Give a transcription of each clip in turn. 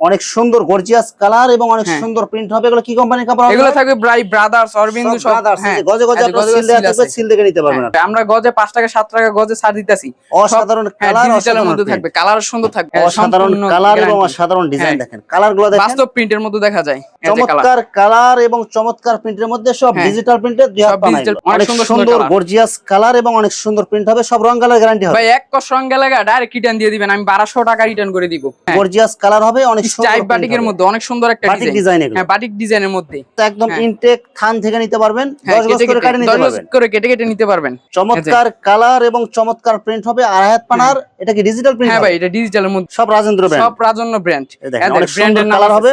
অনেক সুন্দর gorgeous colour এবং অনেক হ্যাঁ। সুন্দর প্রিন্ট হবে। এগুলো কি কোম্পানির কাপড় এগুলো থাকবে ব্রাই ব্রাদার্স অরবিন্দু সব। হ্যাঁ যে গজে গজে আপনার সিল seal থাকবে সিল দেখে নিতে পারবেন হ্যাঁ, আমরা গজে পাঁচ টাকা সাত টাকা গজে ছাড় দিতেছি। অসাধারণ হ্যাঁ কালার ডিজিটালের মধ্যে থাকবে। কালার সুন্দর থাকবে। অসাধারণ কালার এবং অসাধারণ ডিজাইন হ্যাঁ। দেখেন। কালারগুলো দেখেন। বাস্তব প্রিন্টের মধ্যে দেখা যায়। চমৎকার কালার এবং চমৎকার প্রিন্টের মধ্যে সব হ্যাঁ। ডিজিটাল প্রিন্টের দুই হাত সব পানা অনেক সুন্দর গর্জিয়াস কালার এবং অনেক সুন্দর প্রিন্ট হবে। সব রং কালার গ্যারান্টি হবে। ভাই এক কস রঙে লাগা ডাইরেক্ট রিটার্ন দিয়ে দিবেন। আমি বারোশো টাকা রিটার্ন করে দিব। গর্জিয়াস কালার হবে অনেক টাইপ print বাটিকের মধ্যে অনেক সুন্দর একটা বাটিক ডিজাইন হ্যাঁ বাটিক ডিজাইনের মধ্যে। একদম হ্যাঁ। ইনটেক থান থেকে নিতে পারবেন হ্যাঁ দশ গজ করে কেটে নিতে পারবেন। করে কেটে কেটে নিতে পারবেন। চমৎকার কালার এবং চমৎকার প্রিন্ট হবে আড়াই হাত পানার এটা কি ডিজিটাল প্রিন্ট হ্যাঁ ভাই এটা ডিজিটালের মধ্যে। সব রাজেন্দ্র ব্র্যান্ড সব রাজন্য ব্র্যান্ড অনেক সুন্দর colour হবে।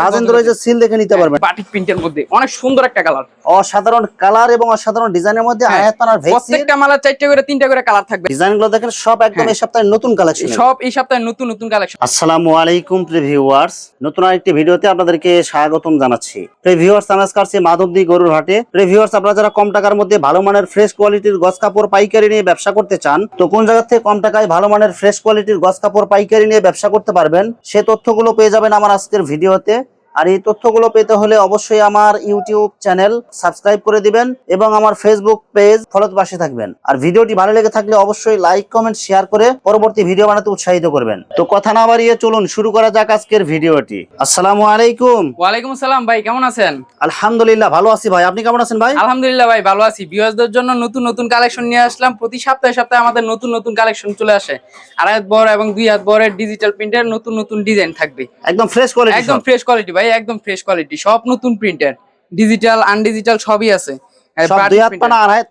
রাজেন্দ্র যে সিল দেখে নিতে পারবেন। বাটিক প্রিন্টের মধ্যে অনেক সুন্দর একটা কালার অসাধারণ কালার এবং অসাধারণ ডিজাইনের মধ্যে হ্যাঁ। হাত পানার ভেক্সি প্রত্যেকটা মালার চারটে করে তিনটা করে কালার থাকবে। ডিজাইনগুলো দেখেন সব একদম হ্যাঁ। এই সপ্তাহের নতুন কালেকশন সব এই সপ্তাহে নতুন নতুন কালেকশন আসসালামু আলাইকুম ভিউয়ার্স নতুন আরেকটি ভিডিওতে আপনাদেরকে স্বাগতম জানাচ্ছি। ভিউয়ার্স আমি আজকে আসছি মাধবদী গরুর হাটে ভিউয়ার্স আপনারা যারা কম টাকার মধ্যে ভালো মানের ফ্রেশ কোয়ালিটির গছ কাপড় পাইকারি নিয়ে ব্যবসা করতে চান, তো কোন জায়গা থেকে কম টাকায় ভালো মানের ফ্রেশ কোয়ালিটির গছ কাপড় পাইকারি নিয়ে ব্যবসা করতে পারবেন, সে তথ্যগুলো পেয়ে যাবেন আমার আজকের ভিডিওতে। আর এই তথ্যগুলো পেতে হলে অবশ্যই আমার ইউটিউব চ্যানেল সাবস্ক্রাইব করে দিবেন এবং আমার ফেসবুক পেজ ফলোতে পাশে থাকবেন। আর ভিডিওটি ভালো লেগে থাকলে অবশ্যই লাইক কমেন্ট শেয়ার করে পরবর্তী ভিডিও বানাতে উৎসাহিত করবেন। তো কথা না বাড়িয়ে চলুন শুরু করা যাক আজকের ভিডিওটি। আসসালামু আলাইকুম। ওয়ালাইকুম আসসালাম ভাই কেমন আছেন? আলহামদুলিল্লাহ ভালো আছি ভাই। আপনি কেমন আছেন ভাই? আলহামদুলিল্লাহ ভাই ভালো আছি। ভিউয়ার্সদের জন্য নতুন নতুন কালেকশন নিয়ে আসলাম। প্রতি সপ্তাহে সপ্তাহে আমাদের নতুন নতুন কালেকশন চলে আসে। আড়াই হাত বড় এবং দুই হাত বড়ের ডিজিটাল প্রিন্টের নতুন নতুন ডিজাইন থাকবে। একদম ফ্রেশ কোয়ালিটি একদম ফ্রেশ কোয়ালিটি ভাই। একদম ফ্রেশ কোয়ালিটি সব নতুন প্রিন্টের ডিজিটাল আনডিজিটাল সবই আছে। সব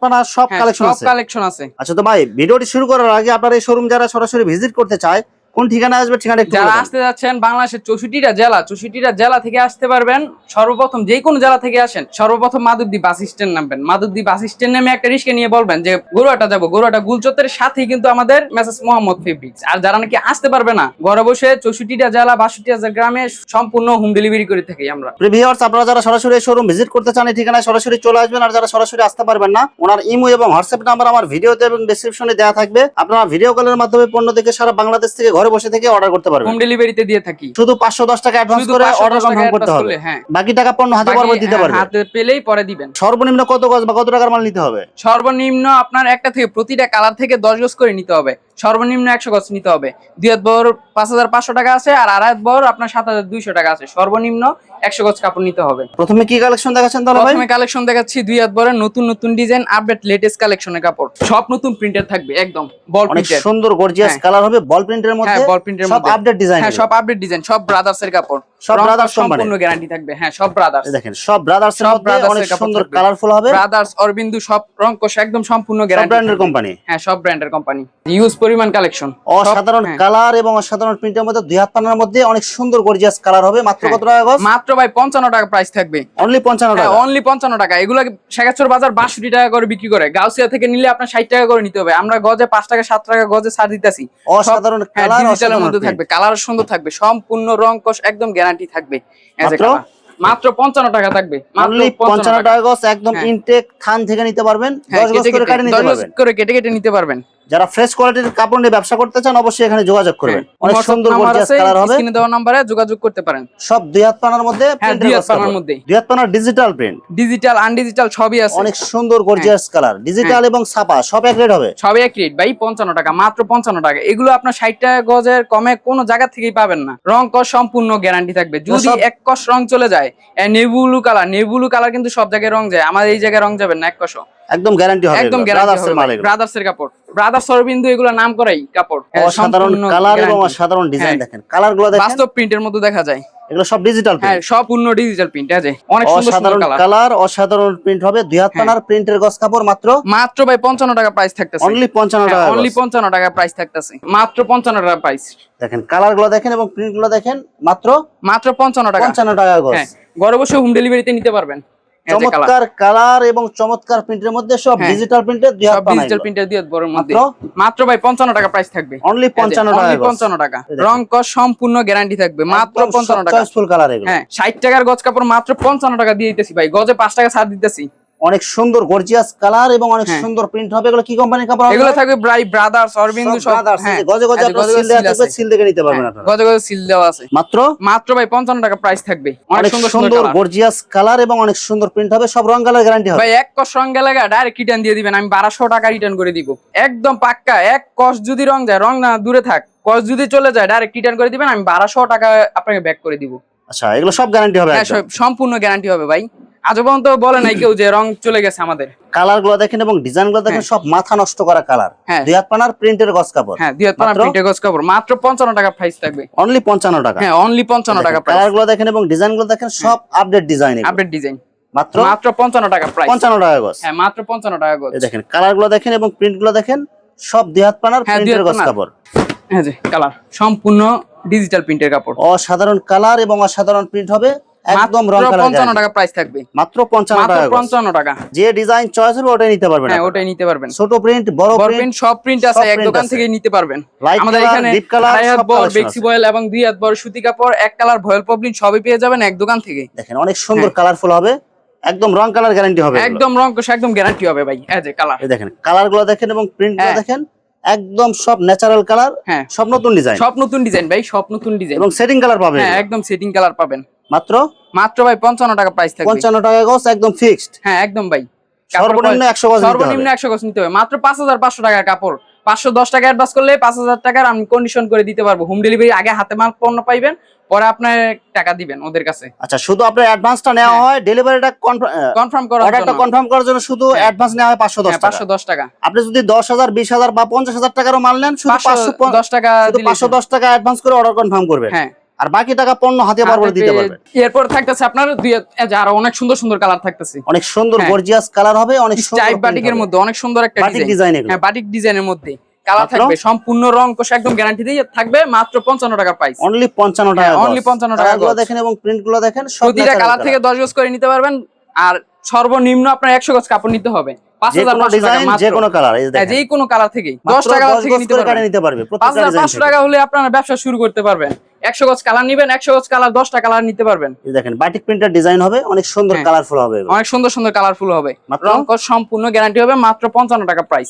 পানা সব হ্যাঁ, কালেকশন আছে। কালেকশন আছে। আচ্ছা তো ভাই ভিডিওটি শুরু করার আগে আপনার এই শোরুম যারা সরাসরি ভিজিট করতে চায় কোন ঠিকানা আসবে ঠিকানা যারা আসতে যাচ্ছেন বাংলাদেশের চৌষট্টিটা জেলা চৌষট্টিটা জেলা থেকে আসতে পারবেন। সর্বপ্রথম যে কোনো জেলা থেকে আসেন সর্বপ্রথম মাধবদী বাস স্ট্যান্ড নামবেন। মাধবদী বাস স্ট্যান্ড নামে একটা রিস্কে নিয়ে বলবেন যে গরুয়াটা যাব। গরুয়াটা গুলচত্বের সাথেই কিন্তু আমাদের মেসেজ মোহাম্মদ ফেব্রিক্স। আর যারা নাকি আসতে পারবে না ঘরে বসে চৌষট্টিটা জেলা বাষট্টি হাজার গ্রামে সম্পূর্ণ হোম ডেলিভারি করে থাকি আমরা। প্রিভিয়ার্স আপনারা যারা সরাসরি শোরুম ভিজিট করতে চান এই ঠিকানায় সরাসরি চলে আসবেন। আর যারা সরাসরি আসতে পারবেন না ওনার ইমো এবং হোয়াটসঅ্যাপ নাম্বার আমার ভিডিওতে এবং ডেসক্রিপশনে দেওয়া থাকবে। আপনারা ভিডিও কলের মাধ্যমে পণ্য দেখে সারা বাংলাদেশ থেকে ঘরে বসে থেকে অর্ডার করতে পারবে হোম ডেলিভারিতে দিয়ে থাকি। শুধু পাঁচশো দশ টাকা অ্যাডভান্স করে অর্ডার কনফার্ম করতে হবে। হ্যাঁ। বাকি টাকা পণ্য হাতে পর্ব দিতে হ্যাঁ, পারবে হাতে পেলেই পরে দিবেন। সর্বনিম্ন কত গজ বা কত টাকার মাল নিতে হবে? সর্বনিম্ন আপনার একটা থেকে প্রতিটা কালার থেকে দশ গজ করে নিতে হবে। সর্বনিম্ন একশো গজ নিতে হবে। দুই হাত বর পাঁচ হাজার পাঁচশো টাকা আছে আর আড়াই হাত বর আপনার সাত হাজার দুইশো টাকা আছে। সর্বনিম্ন একশো গজ কাপড় নিতে হবে। প্রথমে কি কালেকশন দেখাচ্ছেন তাহলে প্রথমে কালেকশন দেখাচ্ছি দুই হাত বরের নতুন নতুন ডিজাইন আপডেট লেটেস্ট কালেকশনের কাপড়। সব নতুন প্রিন্টের থাকবে একদম বল প্রিন্টের সুন্দর গর্জিয়াস হ্যাঁ। কালার হবে বল প্রিন্টের মধ্যে। হ্যাঁ বল প্রিন্টের সব মধ্যে। আপডেট ডিজাইন হ্যাঁ সব আপডেট ডিজাইন সব ব্রাদার্স এর কাপড়। সব কস সম্পূর্ণ গ্যারান্টি থাকবে। হ্যাঁ সব ব্রাদার্স দেখেন সব ব্রাদার্স সব এর সুন্দর কালারফুল হবে। ব্রাদার্স অরবিন্দু সব রং কস একদম সম্পূর্ণ সব গ্যারান্টি ব্র্যান্ডের কোম্পানি হ্যাঁ সব ব্র্যান্ডের কোম্পানি ইউজ পরিমাণ কালেকশন অসাধারণ কালার এবং অসাধারণ প্রিন্টের মধ্যে দুই হাত পানার মধ্যে অনেক সুন্দর গর্জিয়াস কালার হবে। মাত্র হ্যাঁ। কত টাকা মাত্র ভাই পঞ্চান্ন টাকা প্রাইস থাকবে। অনলি পঞ্চান্ন হ্যাঁ টাকা। অনলি পঞ্চান্ন টাকা। এগুলো শেখাচর বাজার বাষট্টি টাকা করে বিক্রি করে। গাউসিয়া থেকে নিলে আপনার ষাট টাকা করে নিতে হবে। আমরা গজে পাঁচ টাকা সাত টাকা গজে ছাড় দিতেছি। অসাধারণ হ্যাঁ কালার ডিজিটালের মধ্যে থাকবে। কালার সুন্দর থাকবে। সম্পূর্ণ রং কষ একদম গ্যারান্টি থাকবে। মাত্র? মাত্র পঞ্চান্ন টাকা থাকবে। পঞ্চান্ন টাকা। গজ একদম হ্যাঁ। ইনটেক থান থেকে নিতে পারবেন। হ্যাঁ, দশ গজ করে কেটে- কাটে নিতে পারবেন। যারা ফ্রেশ কোয়ালিটির কাপড় নিয়ে ব্যবসা করতে চান অবশ্যই এখানে যোগাযোগ করবেন। হ্যাঁ, অনেক সুন্দর গর্জিয়াস কালার হবে। স্ক্রিনে দেওয়া নাম্বারে যোগাযোগ করতে পারেন। সব দুই হাত পানার মধ্যে হ্যাঁ printed দুই হাত পানার মধ্যে দুই হাত পানার ডিজিটাল প্রিন্ট ডিজিটাল আনডিজিটাল সবই আছে। অনেক সুন্দর গর্জিয়াস। কালার ডিজিটাল এবং ছাপা সব এক রেট হবে। সবই এক রেট ভাই পঞ্চান্ন টাকা মাত্র পঞ্চান্ন টাকা। এগুলো আপনার ষাট টাকা গজের কমে কোনো জায়গা থেকেই পাবেন না। রং কস সম্পূর্ণ গ্যারান্টি থাকবে। যদি সব- এক কস রং চলে যায় নেবুলু কালার নেবুলু কালার কিন্তু সব জায়গায় রং যায়। আমার এই জায়গায় রং যাবে না এক কষও একদম গ্যারান্টি হবে একদম গ্যারান্টি। ব্রাদার্স এর কাপড়। ব্রাদার্স সরবিন্দু এগুলো নাম করাই কাপড়। অসাধারণ সম্পূর্ণ কালার এবং। অসাধারণ ডিজাইন হ্যাঁ। দেখেন। কালারগুলো দেখেন। বাস্তব প্রিন্টের মধ্যে দেখা যায়। এগুলো সব ডিজিটাল হ্যাঁ প্রিন্ট সম্পূর্ণ ডিজিটাল প্রিন্ট আছে? অনেক সুন্দর অসাধারণ কালার অসাধারণ প্রিন্ট হবে। দুই হাত হ্যাঁ। পানার প্রিন্টের গজ কাপড় মাত্র? মাত্র ভাই পঞ্চান্ন টাকা প্রাইস থাকতেছে। অনলি পঞ্চান্ন টাকা অনলি গজ। পঞ্চান্ন টাকা প্রাইস থাকতেছে। মাত্র পঞ্চান্ন টাকা প্রাইস দেখেন কালারগুলো দেখেন এবং প্রিন্টগুলো দেখেন মাত্র মাত্র পঞ্চান্ন টাকা। পঞ্চান্ন টাকা গজ হ্যাঁ ঘরে বসে হোম ডেলিভারিতে নিতে পারবেন। চমৎকার কালার এবং চমৎকার প্রিন্টের মধ্যে সব হ্যাঁ। ডিজিটাল প্রিন্টের দুই হাত ডিজিটাল প্রিন্টার দিয়ে বড় মধ্যে। মাত্র? ভাই পঞ্চান্ন টাকা প্রাইস থাকবে। অনলি পঞ্চান্ন টাকা গজ। পঞ্চান্ন টাকা। রং কস সম্পূর্ণ গ্যারান্টি থাকবে। মাত্র পঞ্চান্ন টাকা। চয়েসফুল কালার এগুলো। হ্যাঁ ষাট টাকার গজ কাপড় মাত্র পঞ্চান্ন টাকা দিয়ে দিতেছি ভাই। গজে পাঁচ টাকা ছাড় দিতেছি। অনেক সুন্দর গর্জিয়াস কালার এবং অনেক হ্যাঁ। সুন্দর প্রিন্ট হবে। এগুলো কি কোম্পানির কাপড় এগুলো থাকবে ব্রাই ব্রাদার্স অরবিন্দু সব brothers, হ্যাঁ গজে গজে আপনার সিল দেওয়া থাকবে। সিল দেখে নিতে পারবেন হ্যাঁ, আপনারা। গজে গজে সিল দেওয়া আছে। মাত্র? মাত্র ভাই পঞ্চান্ন টাকা প্রাইস থাকবে। অনেক সুন্দর সুন্দর গর্জিয়াস কালার এবং অনেক সুন্দর প্রিন্ট হবে। সব রং কালার গ্যারান্টি হবে। ভাই এক কস রং গেলে ডাইরেক্ট রিটার্ন দিয়ে দিবেন। আমি বারোশো টাকা রিটার্ন করে দিব। একদম পাক্কা এক কষ যদি রং যায় রং না দূরে থাক কস যদি চলে যায় ডাইরেক্ট রিটার্ন করে দিবেন। আমি বারোশো টাকা আপনাকে ব্যাক করে দিব। আচ্ছা এগুলো সব গ্যারান্টি হবে হ্যাঁ সব- সম্পূর্ণ গ্যারান্টি হবে ভাই। আজ পর্যন্ত বলে নাই কেউ যে রং চলে গেছে আমাদের। কালারগুলো দেখেন এবং ডিজাইনগুলো দেখেন সব মাথা নষ্ট করা কালার হ্যাঁ। দুই হাত পানার প্রিন্টের গস কাপড়। হ্যাঁ দুই হাত পানা মাত্র? প্রিন্টে গজ কাপড়। মাত্র পঞ্চান্ন টাকা প্রাইস থাকবে। অনলি পঞ্চান্ন টাকা। হ্যাঁ অনলি পঞ্চান্ন টাকা প্রাইস কালারগুলো দেখেন এবং ডিজাইনগুলো দেখেন সব আপডেট ডিজাইন আপডেট ডিজাইন মাত্র মাত্র পঞ্চান্ন টাকা প্রাইস পঞ্চান্ন টাকা গস হ্যাঁ মাত্র পঞ্চান্ন টাকা গজ এই দেখেন কালারগুলো দেখেন এবং প্রিন্টগুলো দেখেন সব দুই হাত পানার হ্যাঁ, প্রিন্টের গস কাপড়। হ্যাঁ জি কালার সম্পূর্ণ ডিজিটাল প্রিন্টের কাপড়। অসাধারণ কালার এবং অসাধারণ প্রিন্ট হবে। একদম রং কালার পঞ্চান্ন টাকা প্রাইস থাকবে। মাত্র পঞ্চান্ন মাত্র টাকা গজ। পঞ্চান্ন টাকা। যে ডিজাইন চয়েস হবে ওটাই নিতে পারবেন হ্যাঁ ওটাই নিতে পারবেন। ছোট প্রিন্ট বড় প্রিন্ট সব প্রিন্ট আছে এক দোকান থেকে নিতে পারবেন। আমাদের এখানে ডিপ কালার হাত বেক্সি বয়েল এবং দুই হাত বড় সুতি কাপড় এক কালার ভয়েল পবলিন সবই পেয়ে যাবেন এক দোকান থেকে। দেখেন অনেক সুন্দর হ্যাঁ। কালারফুল হবে। একদম রং কালার গ্যারান্টি হবে একদম রং কষা একদম গ্যারান্টি হবে ভাই এই যে কালার এই দেখেন কালারগুলো দেখেন এবং প্রিন্টগুলো হ্যাঁ। দেখেন একদম সব ন্যাচারাল কালার হ্যাঁ। সব নতুন ডিজাইন সব নতুন ডিজাইন ভাই সব নতুন ডিজাইন এবং সেটিং কালার পাবেন হ্যাঁ একদম সেটিং কালার পাবেন। মাত্র? মাত্র ভাই পঞ্চান্ন টাকা প্রাইস থাকবে। পঞ্চান্ন টাকা গজ একদম ফিক্সড হ্যাঁ একদম ভাই। সর্বনিম্ন একশো হবে। সর্বনিম্ন একশো গজ নিতে হবে। মাত্র পাঁচ হাজার পাঁচশো টাকার কাপড়। পাঁচশো দশ টাকা অ্যাডভান্স করলে পাঁচ হাজার টাকার আমি কন্ডিশন করে দিতে পারব। হোম ডেলিভারি আগে হাতে মাল পণ্য পাইবেন পরে আপনার টাকা দিবেন ওদের কাছে। আচ্ছা শুধু আপনার অ্যাডভান্সটা নেওয়া হ্যাঁ। হয় ডেলিভারিটা কনফার্ম করার অর্ডারটা কনফার্ম করার জন্য শুধু। অ্যাডভান্স নেওয়া হয় পাঁচশো দশ হ্যাঁ, টাকা। পাঁচশো দশ টাকা। আপনি যদি দশ হাজার বিশ হাজার বা পঞ্চাশ হাজার টাকারও মাল নেন শুধু পাঁচশো পাঁচশো পঞ্চাশ- দশ টাকা শুধু দিলেই পাঁচশো দশ টাকা অ্যাডভান্স করে অর্ডার কনফার্ম করবেন। হ্যাঁ। আর বাকি টাকা পণ্য হাতে পারব দিতে পারবেন এরপর থাকতেছে আপনার দুই আরও অনেক সুন্দর সুন্দর কালার থাকতেছে। অনেক সুন্দর হ্যাঁ। গর্জিয়াস কালার হবে অনেক সুন্দর টাইপ বাটিকের মধ্যে অনেক সুন্দর একটা বাটিক ডিজাইন ডিজাইন হ্যাঁ বাটিক ডিজাইনের মধ্যে। কালার থাকবে সম্পূর্ণ রং কোষ একদম গ্যারান্টি দিয়ে থাকবে মাত্র পঞ্চান্ন টাকা প্রাইস অনলি পঞ্চান্ন টাকা হ্যাঁ, only 55 টাকা গুলো দেখেন এবং প্রিন্টগুলো দেখেন প্রতিটা কালার থেকে দশ গজ করে নিতে পারবেন আর সর্বনিম্ন আপনার একশো গজ কাপড় নিতে হবে। যে কোনো কালার হ্যাঁ, 10 থেকে পারবেন। কাটে নিতে পারবে পাঁচ হাজার পাঁচশো টাকা হলে আপনারা ব্যবসা শুরু করতে পারবেন। একশো গজ কালার নিবেন একশো গজ কালার দশটা কালার নিতে পারবেন দেখেন বাটিক প্রিন্টার ডিজাইন হবে অনেক সুন্দর হ্যাঁ। কালারফুল হবে অনেক সুন্দর সুন্দর কালারফুল হবে মাত্র? রং সম্পূর্ণ গ্যারান্টি হবে মাত্র পঞ্চান্ন টাকা প্রাইস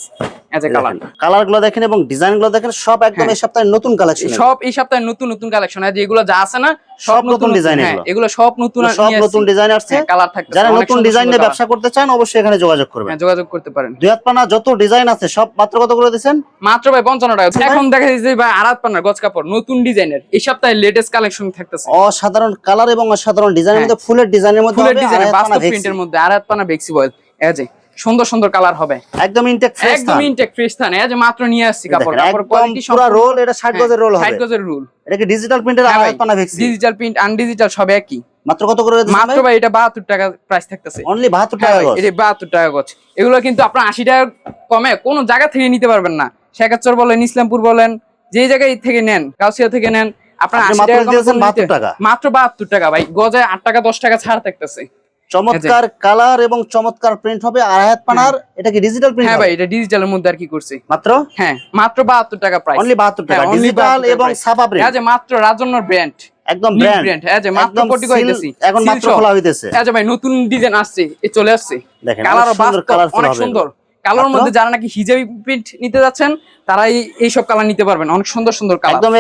এজ কালার কালারগুলো দেখেন এবং ডিজাইনগুলো দেখেন সব একদম হ্যাঁ। এই সপ্তাহে নতুন কালেকশন সব এই সপ্তাহে নতুন নতুন কালেকশন যেগুলো যা আছে না সব নতুন design হ্যাঁ, এগুলো। সব নতুন সব নতুন ডিজাইন আসছে। কালার থাকতে যারা নতুন ডিজাইন নিয়ে ব্যবসা করতে চান অবশ্যই এখানে যোগাযোগ করবেন। যোগাযোগ করতে পারেন। দুই হাত পানা যত ডিজাইন আছে সব মাত্র কত করে দিচ্ছেন মাত্র ভাই পঞ্চান্ন টাকা। এখন দেখা যাচ্ছে ভাই আরাত পান্নার গজ কাপড় নতুন ডিজাইনের। এই সপ্তাহে লেটেস্ট কালেকশন থাকতেছে। অসাধারণ কালার এবং অসাধারণ ডিজাইনের হ্যাঁ। মধ্যে ফুলের ডিজাইনের মধ্যে ফুলের ডিজাইনের বাস্তব প্রিন্টের মধ্যে আরাত পানা বেক্সি বয়েল এজ এ সুন্দর সুন্দর কালার হবে। একদম ইনটেক ফ্রেশ একদম ইনটেক ফ্রেশ থানে এ মাত্র নিয়ে আসছি কাপড়। কাপড় কোয়ালিটি পুরো রোল এটা 60 গজের রোল হবে। গজের রুল এটা কি ডিজিটাল প্রিন্টের হাত পানা ভেক্সি ডিজিটাল প্রিন্ট আনডিজিটাল সব একই। মাত্র কত করে মাত্র ভাই? এটা বাহাত্তর টাকা প্রাইস থাকতেছে। অনলি 72 হ্যাঁ টাকা গজ। এটা বাহাত্তর টাকা গছ এগুলো কিন্তু আপনার আশি টাকা কমে কোনো জায়গা থেকে নিতে পারবেন না। শেখাচর বলেন ইসলামপুর বলেন যে জায়গায় থেকে নেন কাউসিয়া থেকে নেন আপনার আপনি আশি মাত্র টাকা নিতে- 72 টাকা। মাত্র বাহাত্তর টাকা ভাই গজে আট টাকা দশ টাকা ছাড় থাকতেছে। চমৎকার কালার এবং চমৎকার প্রিন্ট হবে আড়াই হাত পানার এটা কি ডিজিটাল প্রিন্ট হ্যাঁ ভাই এটা ডিজিটালের মধ্যে আর কি করছে। মাত্র? হ্যাঁ মাত্র বাহাত্তর টাকা প্রাইস অনলি 72 টাকা। হ্যাঁ, ডিজিটাল এবং price। ছাপা প্রিন্ট যে মাত্র রাজন্যর ব্র্যান্ড একদম ব্র্যান্ড হ্যাঁ যে মাত্র কোটি কইতেছি। এখন মাত্র। খোলা হইতেছে। হ্যাঁ ভাই নতুন ডিজাইন আসছে। এ চলে আসছে। কালার সুন্দর কালারফুল অনেক সুন্দর। কালার? মধ্যে যারা নাকি হিজাবি প্রিন্ট নিতে যাচ্ছেন তারা এই- এইসব কালার নিতে পারবেন। অনেক সুন্দর সুন্দর কালার একদম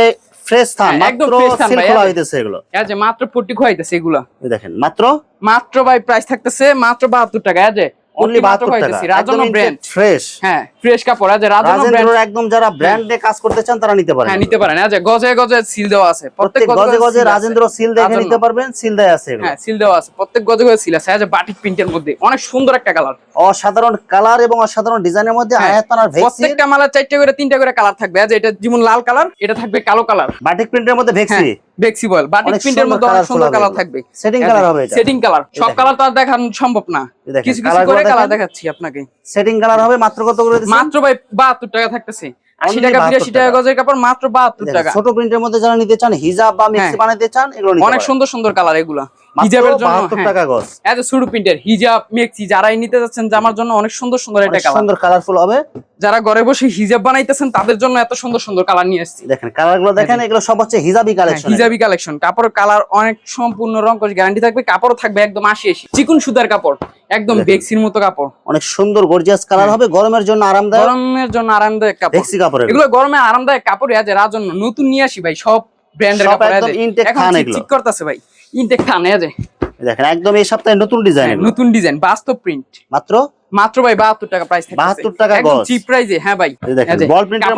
ফ্রেশ থান হ্যাঁ, একদম মাত্র fresh থান ভাই, হইতেছে এগুলো। এই যে মাত্র পট্টি খোয়াইতেছে এগুলা। দেখেন মাত্র? মাত্র ভাই প্রাইস থাকতেছে মাত্র বাহাত্তর টাকা এই যে। অনলি 72 টাকা। রাজন্য ব্র্যান্ড ফ্রেশ হ্যাঁ ফ্রেশ কাপড়। হ্যাঁ যে রাজন্য ব্র্যান্ড একদম যারা ব্র্যান্ডে কাজ করতে চান তারা নিতে পারেন। হ্যাঁ নিতে পারেন। হ্যাঁ যে গজে গজে সিল দেওয়া আছে। প্রত্যেক গজে গজে রাজেন্দ্র সিল দেখে নিতে পারবেন সিল দেয় আছে হ্যাঁ সিল দেওয়া আছে। প্রত্যেক গজে গজে সিল আছে। হ্যাঁ যে বাটিক প্রিন্টের মধ্যে। অনেক সুন্দর একটা কালার অসাধারণ কালার এবং অসাধারণ ডিজাইনের মধ্যে হ্যাঁ, ভেক্সি প্রত্যেকটা মালার চারটে করে তিনটা করে কালার থাকবে। হ্যাঁ যে এটা যেমন লাল কালার এটা থাকবে কালো কালার বাটিক প্রিন্টের মধ্যে হ্যাঁ। ভেক্সি বাটিক প্রিন্টের মধ্যে অনেক সুন্দর কালার থাকবে। সেটিং কালার হবে এটা। সেটিং কালার সব কালার তো আর দেখানো সম্ভব না। কিছু কিছু করে কালার দেখাচ্ছি আপনাকে। সেটিং কালার হবে মাত্র কত করে দিচ্ছেন? মাত্র ভাই বাহাত্তর টাকা থাকতেছে। আশি Only টাকা 82 টাকা। গজের কাপড় মাত্র বাহাত্তর দেখেন, টাকা। ছোট প্রিন্টের মধ্যে যারা নিতে চান হিজাব বা মিক্সি হ্যাঁ। বানাইতে চান এগুলো অনেক সুন্দর সুন্দর কালার এগুলা। হিজাবের জন্য বাহাত্তর হ্যাঁ। টাকা গজ। এত সুরু প্রিন্টের হিজাব মেক্সি যারাই নিতে যাচ্ছেন জামার জন্য অনেক সুন্দর সুন্দর এটা কালার। সুন্দর কালারফুল হবে। যারা ঘরে বসে হিজাব বানাইতেছেন তাদের জন্য এত সুন্দর সুন্দর কালার নিয়ে এসেছি দেখেন কালারগুলো দেখেন এগুলো সব হচ্ছে হিজাবি কালেকশন হিজাবি কালেকশন কাপড়ের কালার অনেক সম্পূর্ণ রং গ্যারান্টি থাকবে কাপড় থাকবে একদম আশি আশি। চিকুন সুতার কাপড় একদম। বেক্সির মতো কাপড়। অনেক সুন্দর গর্জিয়াস কালার হবে গরমের জন্য আরামদায়ক। গরমের জন্য আরামদায়ক কাপড়। ভেক্সি কাপড়ের। এগুলো গরমে আরামদায়ক কাপড় আছে রাজন্য নতুন নিয়ে আসি ভাই সব ব্র্যান্ডের কাপড় একদম আছে এখন। চিক করতেছে ভাই। ইনটেক এই আছে দেখেন একদম এই সপ্তাহে নতুন ডিজাইন হ্যাঁ, নতুন ডিজাইন বাস্তব প্রিন্ট মাত্র মাত্র ভাই বাহাত্তর টাকা প্রাইস 72 টাকা একদম চিপ প্রাইসে হ্যাঁ ভাই। দেখেন,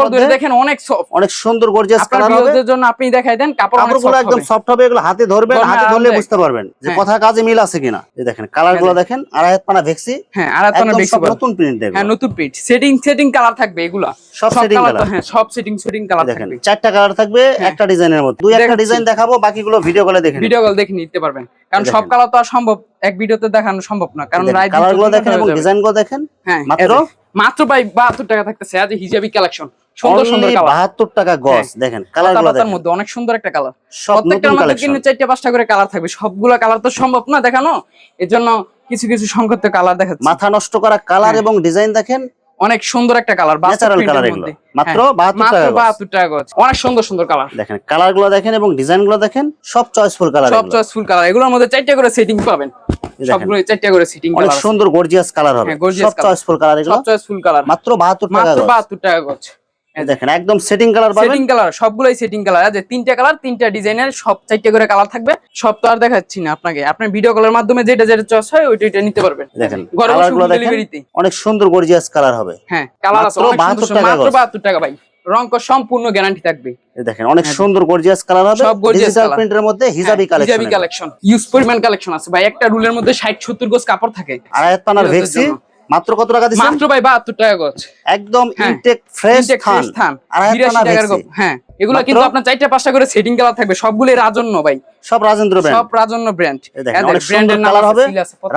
মধ্যে দেখেন অনেক সফট অনেক সুন্দর গর্জিয়াস কালার হবে। জন্য আপনি দেখাই দেন কাপড় কাপড়গুলো একদম সফট হবে এগুলো হাতে ধরবেন হাতে ধরলে বুঝতে পারবেন যে হ্যাঁ। কথা কাজে মিল আছে কিনা। এই দেখেন কালারগুলো দেখেন আড়াই হাত পানা ভেক্সি হ্যাঁ একদম বেশি নতুন প্রিন্ট হ্যাঁ নতুন প্রিন্ট সেটিং সেটিং কালার থাকবে এগুলা। সব colour। হ্যাঁ সব সেটিং সেটিং কালার দেখেন চারটা কালার থাকবে হ্যাঁ। একটা ডিজাইনের মধ্যে। দুই একটা ডিজাইন দেখাবো বাকিগুলো ভিডিও কলে দেখে ভিডিও কল দেখে নিতে পারবেন। কারণ সব কালার তো আর সম্ভব এক ভিডিওতে দেখানো সম্ভব না কারণ রাত কালারগুলো দেখেন এবং যাবে। ডিজাইনগুলো দেখেন। হ্যাঁ মাত্র? মাত্র ভাই বাহাত্তর টাকা থাকতেছে আজ হিজাবি কালেকশন সুন্দর সুন্দর কালার বাহাত্তর টাকা গজ দেখেন কালারগুলো দেখেন। মধ্যে অনেক সুন্দর একটা কালার প্রত্যেকটার মধ্যে কিন্তু চারটা পাঁচটা করে কালার থাকবে। সবগুলা কালার তো সম্ভব না দেখানো। এর জন্য কিছু কিছু সংক্ষিপ্ত কালার দেখাচ্ছি। মাথা নষ্ট করা কালার হ্যাঁ। এবং ডিজাইন দেখেন অনেক সুন্দর একটা কালার ন্যাচারাল কালার এগুলো। মাত্র বাহাত্তর হ্যাঁ, মাত্র টাকা গজ অনেক সুন্দর সুন্দর কালার দেখেন কালারগুলো দেখেন এবং ডিজাইনগুলো দেখেন সব চয়েসফুল কালার সব চয়েসফুল কালার এগুলোর মধ্যে চারটা করে সেটিং পাবেন। সবগুলো চারটা করে সেটিং অনেক সুন্দর গর্জিয়াস কালার হবে। হ্যাঁ, সব। চয়েসফুল কালার এগুলো। সব চয়েস ফুল কালার মাত্র বাহাত্তর টাকা মাত্র গজ বাহাত্তর টাকা গজ দেখেন একদম সেটিং কালার পাবেন। সেটিং কালার সবগুলোই সেটিং কালার আছে তিনটা কালার তিনটা ডিজাইনের সব চারটে করে কালার থাকবে। সব তো আর দেখাচ্ছি না আপনাকে। আপনার ভিডিও কলের মাধ্যমে যেটা যেটা চয়েস হয় ওইটা ওইটা নিতে পারবেন। দেখেন অনেক সুন্দর গর্জিয়াস কালার হবে। হ্যাঁ কালার আছে মাত্র 72 সুন্দর সুন্দর। টাকা ভাই। রং কর সম্পূর্ণ গ্যারান্টি থাকবে। দেখেন অনেক সুন্দর গর্জিয়াস কালার হবে। হ্যাঁ, সব colour। প্রিন্টের মধ্যে হিজাবি হ্যাঁ, হিজাবি কালেকশন কালেকশন ইউজ পরিমাণ কালেকশন আছে। ভাই একটা রুলের মধ্যে ষাট সত্তর গোজ কাপড় থাকে। পানার ভেক্সি। মাত্র কত টাকা দিচ্ছেন? মাত্র ভাই বাহাত্তর টাকা গজ। একদম হ্যাঁ। ইনটেক ফ্রেশ থান টাকার ভেক্সি গো- হ্যাঁ এগুলো কিন্তু আপনার চারটা পাঁচটা করে সেটিং কালার থাকবে। সবগুলো রাজন্য ভাই। সব রাজেন্দ্র ব্র্যান্ড সব রাজন্য ব্র্যান্ড অনেক সুন্দর কালার হবে।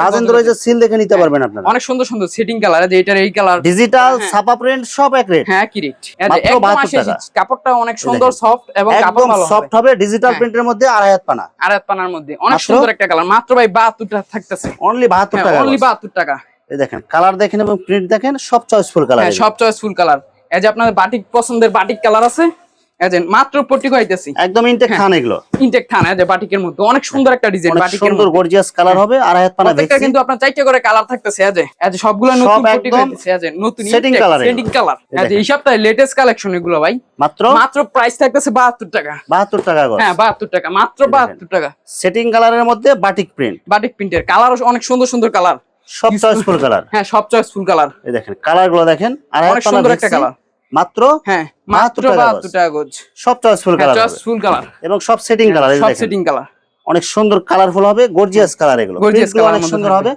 রাজেন্দ্র এই যে সিল দেখে নিতে পারবেন আপনারা অনেক সুন্দর সুন্দর সেটিং কালার আছে এটার এই কালার ডিজিটাল হ্যাঁ। ছাপা প্রিন্ট সব এক রেট হ্যাঁ কি রেট একদম 72 টাকা। কাপড়টা অনেক সুন্দর সফট এবং কাপড় ভালো সফট হবে। ডিজিটাল হ্যাঁ। প্রিন্টের মধ্যে আড়াই হাত পানা। এক পানার মধ্যে। অনেক সুন্দর একটা কালার মাত্র ভাই বাহাত্তর টাকা থাকতেছে। অনলি বাহাত্তর টাকা অনলি গজ। বাহাত্তর টাকা। এই দেখেন কালার দেখেন এবং প্রিন্ট দেখেন সব চয়েসফুল কালার হ্যাঁ সব চয়েস ফুল কালার এই যে আপনাদের বাটিক পছন্দের বাটিক কালার আছে এই মাত্র পট্টি খাইতেছি একদম ইনটেক। এগুলো। ইনটেক থান এই যে বাটিকের মধ্যে। অনেক সুন্দর একটা ডিজাইন বাটিকের সুন্দর গর্জিয়াস কালার হবে আড়াই হাত পানা প্রত্যেকটা কিন্তু আপনার চারটে করে কালার থাকতেছে এই যে এই যে সবগুলো নতুন পট্টি একদম এই যে নতুন setting colour সেটিং কালার এই এই যে এই সপ্তাহে লেটেস্ট কালেকশন এগুলো ভাই। মাত্র? মাত্র প্রাইস থাকতেছে বাহাত্তর টাকা। বাহাত্তর টাকা গজ। হ্যাঁ বাহাত্তর টাকা মাত্র দেখেন। বাহাত্তর টাকা। সেটিং কালারের মধ্যে বাটিক প্রিন্ট বাটিক প্রিন্টের কালারও অনেক সুন্দর সুন্দর কালার সব চয়েসফুল কালার হ্যাঁ সব চয়েস ফুল কালার এই দেখেন কালারগুলো দেখেন আর অনেক সুন্দর একটা কালার মাত্র হ্যাঁ মাত্র টাকা বাহাত্তর গজ। টাকা গজ। সব choice full colour choice full colour এবং সব সেটিং কালার সব সেটিং কালার অনেক সুন্দর কালারফুল হবে গর্জিয়াস কালার এগুলো। গর্জিয়াস কালার অনেক সুন্দর হবে।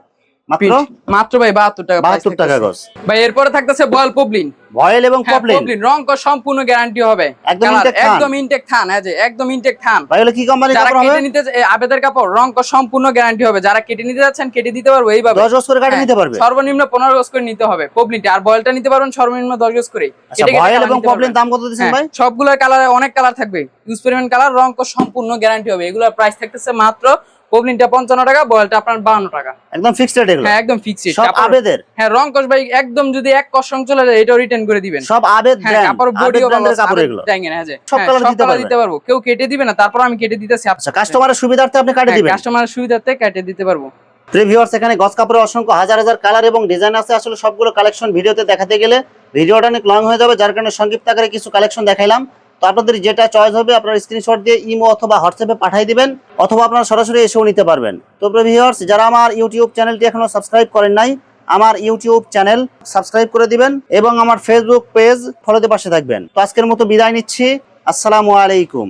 মাত্র? মাত্র ভাই বাহাত্তর টাকা price বাহাত্তর টাকা থাকতেছে। ভাই এরপরে থাকতেছে বয়েল পবলিন ভয়েল এবং হ্যাঁ পবলিন রং কর সম্পূর্ণ গ্যারান্টি হবে। একদম Colour, থান। একদম ইনটেক থান হ্যাঁ যে একদম ইনটেক থান। ভাই এগুলো কি কোম্পানি যারা কাপড় হবে? কেটে নিতে আবেদের কাপড় রং কর সম্পূর্ণ গ্যারান্টি হবে। যারা কেটে নিতে যাচ্ছেন কেটে দিতে পারব এইভাবে। দশ গজ করে কাটে হ্যাঁ, নিতে পারবে। সর্বনিম্ন পনেরো গজ করে নিতে হবে পবলিনটা আর বয়েলটা নিতে পারবেন সর্বনিম্ন দশ গজ করে আচ্ছা এবং দাম কত ভাই? সবগুলোর কালারে অনেক কালার থাকবে। ইউজ পরিমাণ কালার রং সম্পূর্ণ গ্যারান্টি হবে। এগুলোর প্রাইস থাকতেছে মাত্র পবলিনটা টাকা বয়েলটা আপনার বাহান্ন টাকা। একদম ফিক্সড রেট এগুলো? হ্যাঁ একদম ফিক্সড সব আবেদের? হ্যাঁ রং কস ভাই একদম যদি এক কস চলে যায় এটাও রিটার্ন করে দিবেন। সব আবেদ হ্যাঁ ব্র্যান্ড কাপড় বডিও ভালো কাপড় কাপড় এগুলো। হ্যাঁ সব হ্যাঁ, সব দিতে পারব। কেউ কেটে দিবে না তারপর আমি কেটে দিতেছি আচ্ছা কাস্টমারের সুবিধার্থে আপনি কাটে দিবেন। কাস্টমারের সুবিধাতে কেটে দিতে পারব। প্রিভিউয়ার্স এখানে গজ কাপড়ের অসংখ্য হাজার হাজার কালার এবং ডিজাইন আছে। আসলে সবগুলো কালেকশন ভিডিওতে দেখাতে গেলে ভিডিওটা অনেক লং হয়ে যাবে যার কারণে সংক্ষিপ্ত আকারে কিছু কালেকশন দেখাইলাম। তো আপনাদের যেটা চয়েস হবে আপনারা স্ক্রিনশট দিয়ে ইমো অথবা হোয়াটসঅ্যাপে পাঠিয়ে দিবেন, অথবা আপনারা সরাসরি এসেও নিতে পারবেন। তো প্রিভিউয়ার্স যারা আমার ইউটিউব চ্যানেলটি এখনও সাবস্ক্রাইব করেন নাই, আমার ইউটিউব চ্যানেল সাবস্ক্রাইব করে দিবেন এবং আমার ফেসবুক পেজ ফলোতে পাশে থাকবেন। তো আজকের মতো বিদায় নিচ্ছি। আসসালামু আলাইকুম।